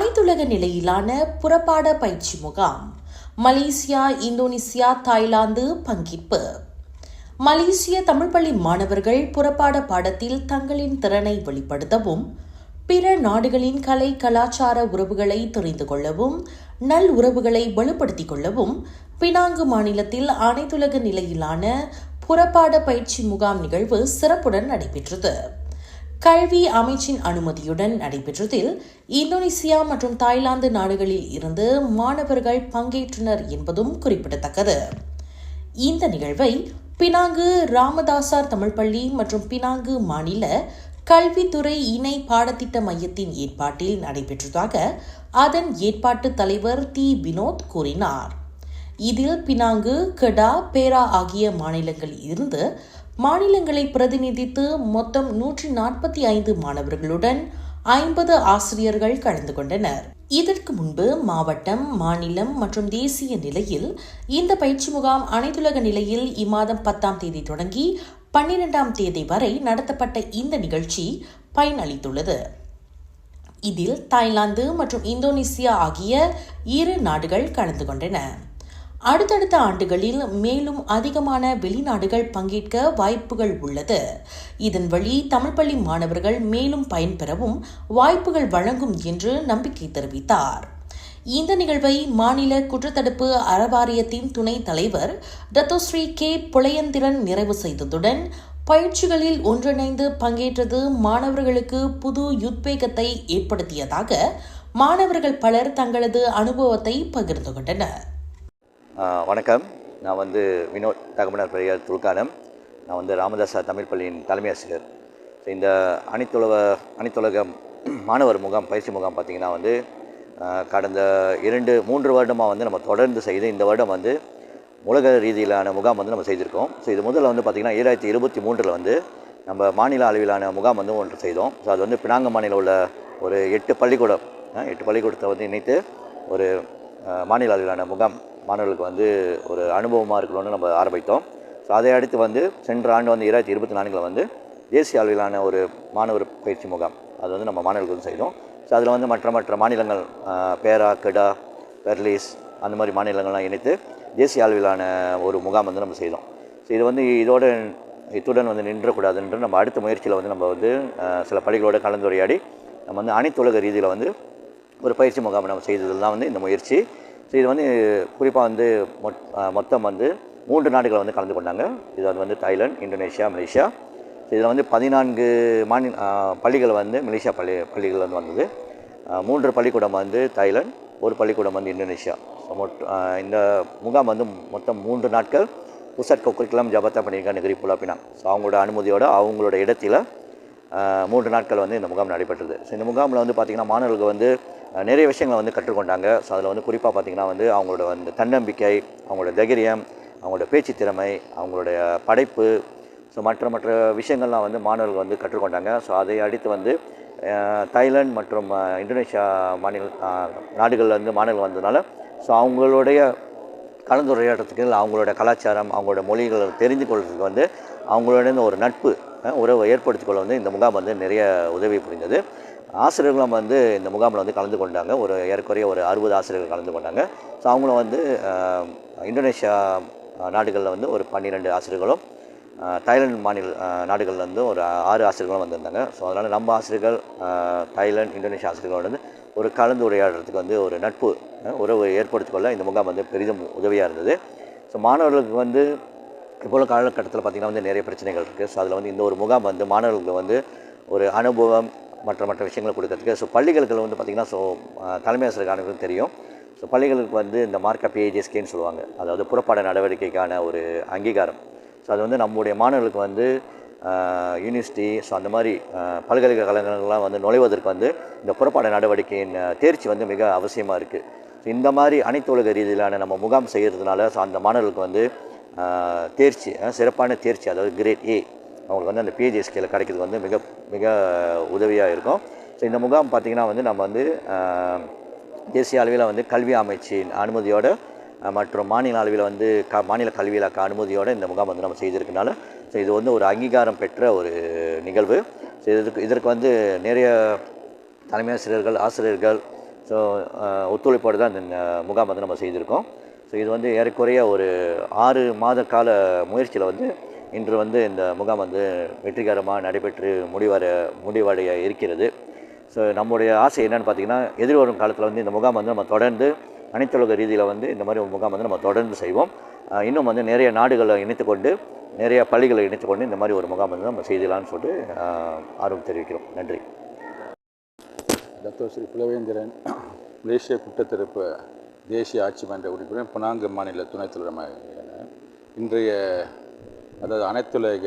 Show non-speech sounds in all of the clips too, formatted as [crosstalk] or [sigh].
அனைத்துலக நிலையிலான புறப்பாட பயிற்சி முகாம். மலேசியா இந்தோனேசியா தாய்லாந்து பங்கேற்பு. மலேசிய தமிழ் பள்ளி மாணவர்கள் புறப்பாட பாடத்தில் தங்களின் திறனை வெளிப்படுத்தவும் பிற நாடுகளின் கலை கலாச்சார உறவுகளை தெரிந்து கொள்ளவும் நல் உறவுகளை வலுப்படுத்திக் கொள்ளவும் பினாங்கு மாநிலத்தில் அனைத்துலக நிலையிலான புறப்பாட பயிற்சி முகாம் நிகழ்வு சிறப்புடன் நடைபெற்றது. கல்வி அமைச்சின் அனுமதியுடன் நடைபெற்றதில் இந்தோனேசியா மற்றும் தாய்லாந்து நாடுகளில் இருந்து மாணவர்கள் பங்கேற்றனர் என்பதும் குறிப்பிடத்தக்கது. இந்த நிகழ்வை பினாங்கு ராமதாசார் தமிழ் பள்ளி மற்றும் பினாங்கு மாநில கல்வித்துறை இணை பாடத்திட்ட மையத்தின் ஏற்பாட்டில் நடைபெற்றதாக அதன் ஏற்பாட்டு தலைவர் தி. வினோத் கூறினார். இதில் பினாங்கு கெடா பேரா ஆகிய மாநிலங்களில் இருந்து மாநிலங்களை பிரதிநிதித்து மொத்தம் நூற்றி நாற்பத்தி ஐந்து மாணவர்களுடன் ஐம்பது ஆசிரியர்கள் கலந்து கொண்டனர். இதற்கு முன்பு மாவட்டம் மாநிலம் மற்றும் தேசிய நிலையில் இந்த பயிற்சி முகாம் அனைத்துலக நிலையில் இம்மாதம் பத்தாம் தேதி தொடங்கி பன்னிரெண்டாம் தேதி வரை நடத்தப்பட்ட இந்த நிகழ்ச்சி பயனளித்துள்ளது. இதில் தாய்லாந்து மற்றும் இந்தோனேசியா ஆகிய இரு நாடுகள் கலந்து கொண்டன. அடுத்தடுத்த ஆண்டுகளில் மேலும் அதிகமான வெளிநாடுகள் பங்கேற்க வாய்ப்புகள் உள்ளது. இதன் வழி தமிழ் பள்ளி மாணவர்கள் மேலும் பயன்பெறவும் வாய்ப்புகள் வழங்கும் என்று நம்பிக்கை தெரிவித்தார். இந்த நிகழ்வை மாநில குற்றத்தடுப்பு அறவாரியத்தின் துணைத் தலைவர் தத்தோஸ்ரீ கே. புளையந்திரன் நிறைவு செய்ததுடன் பயிற்சிகளில் ஒன்றிணைந்து பங்கேற்றது மாணவர்களுக்கு புது உத்வேகத்தை ஏற்படுத்தியதாக மாணவர்கள் பலர் தங்களது அனுபவத்தை பகிர்ந்து கொண்டனர். வணக்கம். நான் வந்து வினோத் தகமனார் பெரியார் துல்கானம். நான் வந்து ராமதாசா தமிழ் பள்ளியின் தலைமை ஆசிரியர். ஸோ இந்த அனைத்துலக அனைத்துலக [clears throat] மாணவர் முகாம் பயிற்சி முகாம் பார்த்திங்கன்னா வந்து கடந்த இரண்டு மூன்று வருடமாக வந்து நம்ம தொடர்ந்து செய்து இந்த வருடம் வந்து உலக ரீதியிலான முகாம் வந்து நம்ம செய்திருக்கோம். ஸோ இது முதல்ல வந்து பார்த்திங்கன்னா ஈராயிரத்தி இருபத்தி மூன்றில் வந்து நம்ம மாநில அளவிலான முகாம் வந்து ஒன்று செய்தோம். ஸோ அது வந்து பினாங்க மாநிலம் உள்ள ஒரு எட்டு பள்ளிக்கூடம் எட்டு பள்ளிக்கூடத்தை வந்து இணைத்து ஒரு மாநில அளவிலான முகாம் மாணவர்களுக்கு வந்து ஒரு அனுபவமாக இருக்கணும்னு நம்ம ஆரம்பித்தோம். ஸோ அதை அடுத்து வந்து சென்ற ஆண்டு வந்து இரண்டாயிரத்தி இருபத்தி நான்கில் வந்து தேசிய அளவிலான ஒரு மாணவர் பயிற்சி முகாம். அது வந்து நம்ம மாணவர்களுக்கு வந்து செய்தோம். ஸோ அதில் வந்து மற்ற மற்ற மாநிலங்கள் பேரா கெடா பெர்லிஸ் அந்த மாதிரி மாநிலங்கள்லாம் இணைத்து தேசிய அளவிலான ஒரு முகாம் வந்து நம்ம செய்தோம். ஸோ இது வந்து இதோட இத்துடன் வந்து நின்றக்கூடாதுன்ற நம்ம அடுத்த முயற்சியில் வந்து நம்ம வந்து சில பள்ளிகளோட கலந்துரையாடி நம்ம வந்து அனைத்துலக ரீதியில் வந்து ஒரு பயிற்சி முகாம் நம்ம செய்ததில் தான் வந்து இந்த முயற்சி. ஸோ இது வந்து குறிப்பாக வந்து மொத்தம் வந்து மூன்று நாடுகள் வந்து கலந்து கொண்டாங்க. இது வந்து தாய்லாந்து இந்தோனேஷியா மலேசியா. ஸோ இதில் வந்து பதினான்கு மாநில பள்ளிகள் வந்து மலேசியா பள்ளி பள்ளிகள் வந்து வந்தது. மூன்று பள்ளிக்கூடம் வந்து தாய்லாந்து ஒரு பள்ளிக்கூடம் வந்து இந்தோனேஷியா. ஸோ மொட் இந்த முகாம் வந்து மொத்தம் மூன்று நாட்கள் புசட் கொக்குரிக்குலம் ஜபத்தா பண்ணியிருக்க நெகிரி புலாப்பினாங்க ஸோ அவங்களோட அனுமதியோடு அவங்களோட இடத்துல மூன்று நாட்கள் வந்து இந்த முகாம் நடைபெற்றது. ஸோ இந்த முகாமில் வந்து பார்த்திங்கன்னா மாணவர்களுக்கு வந்து நிறைய விஷயங்களை வந்து கற்றுக்கொண்டாங்க. ஸோ அதில் வந்து குறிப்பாக பார்த்திங்கன்னா வந்து அவங்களோட வந்து தன்னம்பிக்கை அவங்களோட தைரியம் அவங்களோட பேச்சு திறமை அவங்களுடைய படைப்பு ஸோ மற்ற மற்ற விஷயங்கள்லாம் வந்து மாணவர்கள் வந்து கற்றுக்கொண்டாங்க. ஸோ அதை அடுத்து வந்து தாய்லாந்து மற்றும் இந்தோனேஷியா மாநில நாடுகள்லேருந்து மாணவர்கள் வந்ததுனால ஸோ அவங்களுடைய கலந்துரையாடுறதுக்கு இல்லை அவங்களோட கலாச்சாரம் அவங்களோட மொழிகளை தெரிந்து கொள்றதுக்கு வந்து அவங்களோட ஒரு நட்பு உறவை ஏற்படுத்திக்கொள்ள வந்து இந்த முகாம் வந்து நிறைய உதவி புரிந்தது. ஆசிரியர்களும் வந்து இந்த முகாமில் வந்து கலந்து கொண்டாங்க. ஒரு ஏறக்குறைய ஒரு அறுபது ஆசிரியர்கள் கலந்து கொண்டாங்க. ஸோ அவங்களும் வந்து இந்தோனேஷியா நாடுகளில் வந்து ஒரு பன்னிரெண்டு ஆசிரியர்களும் அஹ், தாய்லாந்து மாநில நாடுகள்லேருந்து ஒரு ஆறு ஆசிரியர்களும் வந்திருந்தாங்க. ஸோ அதனால் நம்ம ஆசிரியர்கள் அஹ், தாய்லாந்து இந்தோனேஷியா ஆசிரியர்களோட வந்து ஒரு கலந்து உரையாடுறதுக்கு வந்து ஒரு நட்பு உறவு ஏற்படுத்திக் கொள்ள இந்த முகாம் வந்து பெரிதும் உதவியாக இருந்தது. ஸோ மாணவர்களுக்கு வந்து இப்போ காலகட்டத்தில் பார்த்திங்கன்னா வந்து நிறைய பிரச்சனைகள் இருக்குது ஸோ அதில் வந்து இந்த ஒரு முகாம் வந்து மாணவர்களுக்கு வந்து ஒரு அனுபவம் மற்ற மற்ற விஷயங்களை கொடுக்கறதுக்கு. ஸோ பள்ளிகளுக்கு வந்து பார்த்திங்கன்னா ஸோ தலைமை ஆசிரியர் தெரியும். ஸோ பள்ளிகளுக்கு வந்து இந்த மார்க்கப் ஏஜிஎஸ்கேன்னு சொல்லுவாங்க. அதாவது புறப்பாட நடவடிக்கைக்கான ஒரு அங்கீகாரம். ஸோ அது வந்து நம்முடைய மாணவர்களுக்கு வந்து யூனிவர்சிட்டி ஸோ அந்த மாதிரி பல்கலைக்கழகங்கள்லாம் வந்து நுழைவதற்கு வந்து இந்த புறப்பாட நடவடிக்கையின் தேர்ச்சி வந்து மிக அவசியமாக இருக்குது ஸோ இந்த மாதிரி அனைத்து உலக ரீதியிலான நம்ம முகாம் செய்கிறதுனால ஸோ அந்த மாணவர்களுக்கு வந்து தேர்ச்சி சிறப்பான தேர்ச்சி அதாவது கிரேட் ஏ அவங்களுக்கு வந்து அந்த பிஹெச்எஸ்கேல கிடைக்கிறது வந்து மிக மிக உதவியாக இருக்கும். ஸோ இந்த முகாம் பார்த்திங்கன்னா வந்து நம்ம வந்து தேசிய அளவில் வந்து கல்வி அமைச்சின் அனுமதியோடு மற்றும் மாநில அளவில் வந்து க மாநில கல்வி இலாக்க அனுமதியோடு இந்த முகாம் வந்து நம்ம செய்திருக்கனால ஸோ இது வந்து ஒரு அங்கீகாரம் பெற்ற ஒரு நிகழ்வு. ஸோ இதற்கு இதற்கு வந்து நிறைய தலைமை ஆசிரியர்கள் ஆசிரியர்கள் ஸோ ஒத்துழைப்போடு தான் இந்த முகாம் வந்து நம்ம செய்திருக்கோம். ஸோ இது வந்து ஏறக்குறைய ஒரு ஆறு மாத கால முயற்சியில் வந்து இன்று வந்து இந்த முகாம் வந்து வெற்றிகரமாக நடைபெற்று முடிவர முடிவடைய இருக்கிறது. ஸோ நம்முடைய ஆசை என்னென்னு பார்த்தீங்கன்னா எதிர்வரும் காலத்தில் வந்து இந்த முகாம் வந்து நம்ம தொடர்ந்து அனைத்துலக ரீதியில் வந்து இந்த மாதிரி ஒரு முகாம் வந்து நம்ம தொடர்ந்து செய்வோம். இன்னும் வந்து நிறைய நாடுகளை இணைத்துக்கொண்டு நிறைய பள்ளிகளை இணைத்துக்கொண்டு இந்த மாதிரி ஒரு முகாம் வந்து நம்ம செய்யலாம்னு சொல்லிட்டு ஆர்வம் தெரிவிக்கிறோம். நன்றி. டாக்டர் ஸ்ரீ புலவேந்திரன் மலேசிய குற்றத்தடுப்பு தேசிய ஆட்சி மன்ற உறுப்பினர் புனாங்கு மாநில துணைத் தலைவராக இன்றைய அதாவது அனைத்துலக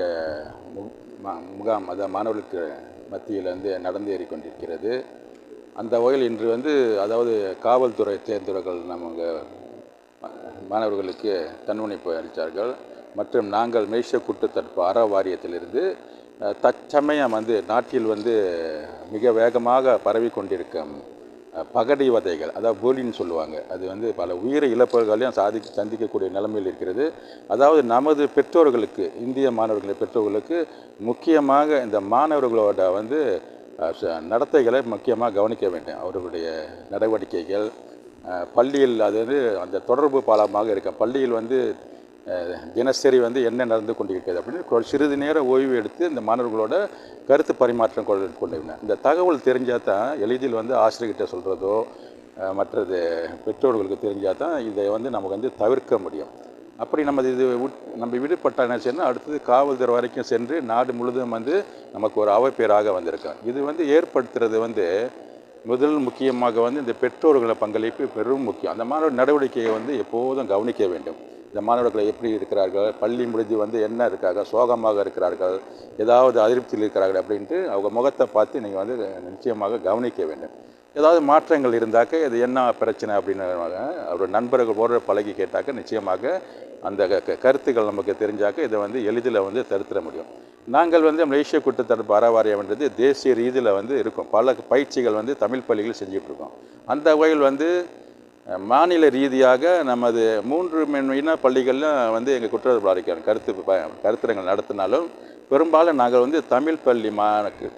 முகாம் அதாவது மாணவர்களுக்கு மத்தியில் வந்து நடந்தேறி கொண்டிருக்கிறது அந்த வகையில் இன்று வந்து அதாவது காவல்துறை தேர்ந்தவர்கள் நமக்கு மாணவர்களுக்கு தன்முனைப்பு அளித்தார்கள். மற்றும் நாங்கள் மேய்ச்ச கூட்டத்தடுப்பு அற வாரியத்திலிருந்து தற்சமயம் வந்து நாட்டில் வந்து மிக வேகமாக பரவி கொண்டிருக்கும் பகடி வதைகள் அதாவது போலின்னு சொல்லுவாங்க. அது வந்து பல உயிரை இழப்புகளையும் சாதி சந்திக்கக்கூடிய நிலைமையில் இருக்கிறது. அதாவது நமது பெற்றோர்களுக்கு இந்திய மாணவர்களின் பெற்றோர்களுக்கு முக்கியமாக இந்த மாணவர்களோட வந்து நடத்தைகளை முக்கியமாக கவனிக்க வேண்டும். அவர்களுடைய நடவடிக்கைகள் பள்ளியில் அது வந்து அந்த தொடர்பு பாலமாக இருக்க பள்ளியில் வந்து தினசரி வந்து என்ன நடந்து கொண்டிருக்கிறது அப்படின்னு சிறிது நேரம் ஓய்வு எடுத்து இந்த மாணவர்களோட கருத்து பரிமாற்றம் கொண்டு கொண்டிருந்தேன் இந்த தகவல் தெரிஞ்சால் தான் எளிதில் வந்து ஆசிரியர்கிட்ட சொல்கிறதோ மற்றது பெற்றோர்களுக்கு தெரிஞ்சால் தான் இதை வந்து நமக்கு வந்து தவிர்க்க முடியும். அப்படி நம்ம இது நம்ம விடுபட்ட என்ன செய்யணும் அடுத்தது காவல்துறை வரைக்கும் சென்று நாடு முழுதும் வந்து நமக்கு ஒரு அவப்பேராக வந்திருக்கோம் இது வந்து ஏற்படுத்துறது வந்து முதல் முக்கியமாக வந்து இந்த பெற்றோர்களை பங்களிப்பு பெரும் முக்கியம். அந்த மாதிரி நடவடிக்கையை வந்து எப்போதும் கவனிக்க வேண்டும். இந்த மாணவர்கள் எப்படி இருக்கிறார்கள் பள்ளி முடிஞ்சு வந்து என்ன இருக்காங்க சோகமாக இருக்கிறார்கள் ஏதாவது அதிருப்தியில் இருக்கிறார்கள் அப்படின்ட்டு அவங்க முகத்தை பார்த்து நீங்கள் வந்து நிச்சயமாக கவனிக்க வேண்டும். ஏதாவது மாற்றங்கள் இருந்தாக்க இது என்ன பிரச்சனை அப்படின்னு அவரோட நண்பர்கள் போடுற பழகி கேட்டாக்க நிச்சயமாக அந்த க- க- கருத்துக்கள் நமக்கு தெரிஞ்சாக்க இதை வந்து எளிதில் வந்து தடுத்துட முடியும். நாங்கள் வந்து மலேசிய குற்றத்தடுப்பு அறவாரியம்ன்றது தேசிய ரீதியில் வந்து இருக்கும். பல பயிற்சிகள் வந்து தமிழ் பள்ளிகள் செஞ்சுட்டு அந்த வகையில் வந்து மாநில ரீதியாக நமது மூன்று மென்மையின பள்ளிகள்லாம் வந்து எங்கள் குற்றவாளி பாதிக்கிறாங்க கருத்து கருத்தரங்கள் நடத்தினாலும் பெரும்பாலும் நாங்கள் வந்து தமிழ் பள்ளி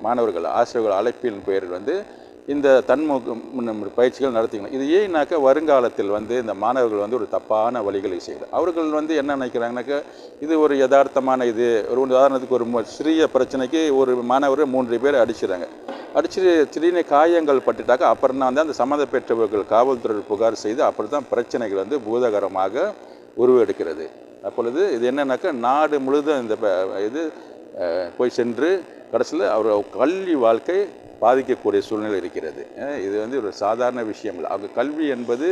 மாணவர்கள் ஆசிரியர்கள் அழைப்பின் பேரில் வந்து இந்த தன்முக முன்ன- பயிற்சிகள் நடத்திக்கணும். இது ஏன்னாக்கா வருங்காலத்தில் வந்து இந்த மாணவர்கள் வந்து ஒரு தப்பான வழிகளை செய்யலாம் அவர்கள் வந்து என்ன நினைக்கிறாங்கனாக்கா இது ஒரு யதார்த்தமான இது. ஒரு உதாரணத்துக்கு ஒரு சிறிய பிரச்சனைக்கு ஒரு மாணவர் மூன்று பேர் அடிச்சிடுறாங்க அடிச்சு திடீர்னு காயங்கள் பட்டுட்டாக்க அப்புறம் தான் வந்து அந்த சம்மந்தப்பெற்றவர்கள் காவல்துறை புகார் செய்து அப்புறம் தான் பிரச்சனைகள் வந்து பூதகரமாக உருவெடுக்கிறது. அப்பொழுது இது என்னன்னாக்கா நாடு முழுதும் இந்த இது போய் சென்று கடைசியில் அவர் கல்வி வாழ்க்கை பாதிக்கக்கூடிய சூழ்நிலை இருக்கிறது. இது வந்து ஒரு சாதாரண விஷயம் இல்லை. அவங்க கல்வி என்பது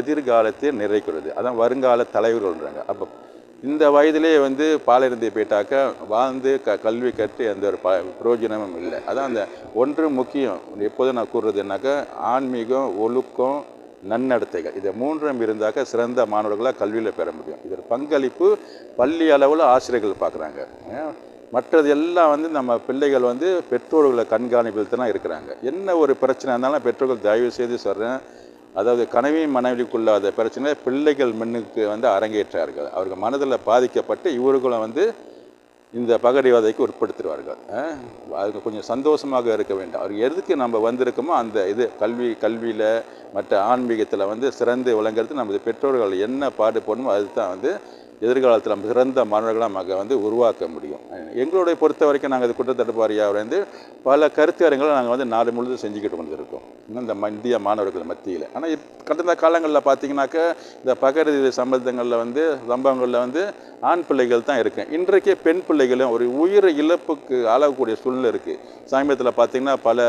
எதிர்காலத்தை நிறைக்கிறது. அதான் வருங்கால தலைவர்கள்ன்றாங்க. அப்போ இந்த வயதிலே வந்து பாலிருந்தி போயிட்டாக்கா வாழ்ந்து க கல்வி கற்று எந்த ஒரு ப பிரயோஜனமும் இல்லை. அதான் அந்த ஒன்று முக்கியம். எப்போதும் நான் கூறுறது ஆன்மீகம் ஒழுக்கம் நன்னடத்தைகள். இது மூன்றும் இருந்தாக்க சிறந்த மாணவர்களாக கல்வியில் பெற முடியும். இதோட பங்களிப்பு பள்ளி அளவில் ஆசிரியர்கள் பார்க்குறாங்க மற்றது எல்லாம் வந்து நம்ம பிள்ளைகள் வந்து பெற்றோர்களை கண்காணிப்பில் தான் இருக்கிறாங்க. என்ன ஒரு பிரச்சனை இருந்தாலும் பெற்றோர்கள் தயவு செய்து சொல்கிறேன் அதாவது கனவி மனைவிக்குள்ளாத பிரச்சனை பிள்ளைகள் மண்ணுக்கு வந்து அரங்கேற்றார்கள். அவர்கள் மனதில் பாதிக்கப்பட்டு இவர்களும் வந்து இந்த பகடிவாதைக்கு உட்படுத்திடுவார்கள். அதுக்கு கொஞ்சம் சந்தோஷமாக இருக்க வேண்டும். அவர் எதுக்கு நம்ம வந்திருக்கோமோ அந்த இது கல்வி கல்வியில் மற்ற ஆன்மீகத்தில் வந்து சிறந்து விளங்குறது நமது பெற்றோர்கள் என்ன பாடுபடணுமோ அதுதான் வந்து எதிர்காலத்தில் நம்ம சிறந்த மாணவர்களாக நமக்கு வந்து உருவாக்க முடியும். எங்களுடைய பொறுத்த வரைக்கும் நாங்கள் இது குற்றத்தடுப்பு வாரியாக வந்து பல கருத்தரங்களை நாங்கள் வந்து நாடு முழுதும் செஞ்சுக்கிட்டு கொண்டிருக்கோம் இன்னும் இந்த இந்திய மாணவர்கள் மத்தியில். ஆனால் கடந்த காலங்களில் பார்த்தீங்கன்னாக்க இந்த பகரது சம்பந்தங்களில் வந்து சம்பவங்களில் வந்து ஆண் பிள்ளைகள் தான் இருக்கு. இன்றைக்கே பெண் பிள்ளைகளும் ஒரு உயிர் இழப்புக்கு ஆளக்கூடிய சூழ்நிலை இருக்குது சமீபத்தில் பார்த்தீங்கன்னா பல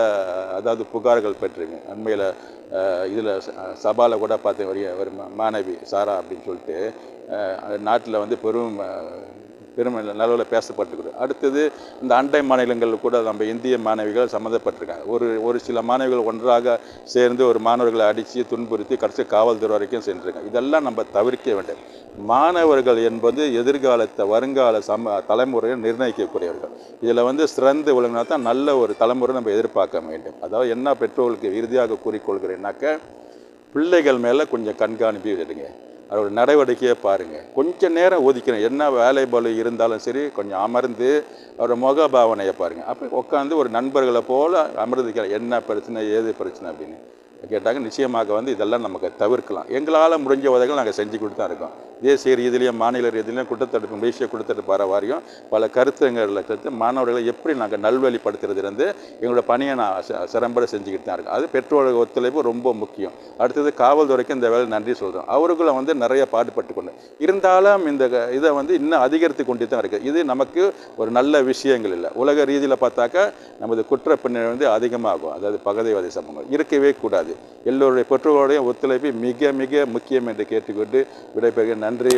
அதாவது புகார்கள் பெற்றிருக்கு அண்மையில் இதில் சபாவில் கூட பார்த்தேன் ஒரு ஒரு மாணவி சாரா அப்படின்னு சொல்லிட்டு நாட்டில் வந்து பெரும் அஹ், பெரும் நிலவில் பேசப்பட்டுக்குது அடுத்தது இந்த அண்டை மாநிலங்கள் கூட நம்ம இந்திய மாணவிகள் சம்மந்தப்பட்டிருக்காங்க. ஒரு ஒரு சில மாணவிகள் ஒன்றாக சேர்ந்து ஒரு மாணவர்களை அடித்து துன்புறுத்தி கடைசி காவல்துறை வரைக்கும் சென்றிருக்காங்க. இதெல்லாம் நம்ம தவிர்க்க வேண்டும். மாணவர்கள் என்பது எதிர்காலத்தை வருங்கால சம தலைமுறையை நிர்ணயிக்கக்கூடியவர்கள். இதில் வந்து சிறந்து விளங்கினா தான் நல்ல ஒரு தலைமுறை நம்ம எதிர்பார்க்க வேண்டும். அதாவது என்ன பெற்றோர்களுக்கு இறுதியாக கூறிக்கொள்கிறேன்னாக்க பிள்ளைகள் மேலே கொஞ்சம் கண்காணிப்பு எடுங்க அதோட நடவடிக்கையை பாருங்கள் கொஞ்சம் நேரம் ஒதுக்கணும். என்ன வேலை பலு இருந்தாலும் சரி கொஞ்சம் அமர்ந்து அவரோட முக பாவனையை பாருங்கள் அப்போ உட்காந்து ஒரு நண்பர்களை போல் அமர்ந்துக்கலாம் என்ன பிரச்சனை ஏது பிரச்சனை அப்படின்னு. கேட்டாங்க நிச்சயமாக வந்து இதெல்லாம் நமக்கு தவிர்க்கலாம். எங்களால் முடிஞ்ச உதவிகள் நாங்கள் செஞ்சு கொடுத்து தான் இருக்கோம் தேசிய ரீதியிலையும் மாநில ரீதியிலையும் குற்றத்தடுப்பு தேசிய குற்றத்தடுப்பு வர வாரியம் பல கருத்துங்களில் கருத்து மாணவர்களை எப்படி நாங்கள் நல்வழிப்படுத்துறதுலேருந்து எங்களோட பணியை நான் ச- சிறம்பட செஞ்சுக்கிட்டு தான் இருக்கோம். அது பெற்றோர்கள் ஒத்துழைப்பு ரொம்ப முக்கியம். அடுத்தது காவல்துறைக்கு இந்த வேலை நன்றி சொல்கிறோம் அவர்களும் வந்து நிறைய பாடுபட்டு கொண்டு இருந்தாலும் இந்த க- இதை வந்து இன்னும் அதிகரித்து கொண்டு தான் இருக்குது இது நமக்கு ஒரு நல்ல விஷயங்கள் இல்லை. உலக ரீதியில் பார்த்தாக்கா நமது குற்ற பின்னணி வந்து அதிகமாகும். அதாவது பகதைவாதி சமூகம். இருக்கவே கூடாது. எல்லோருடைய பெற்றோர்களுடைய ஒத்துழைப்பு மிக மிக முக்கியம் என்று கேட்டுக்கொண்டு விடைபெறுகிறேன். நன்றி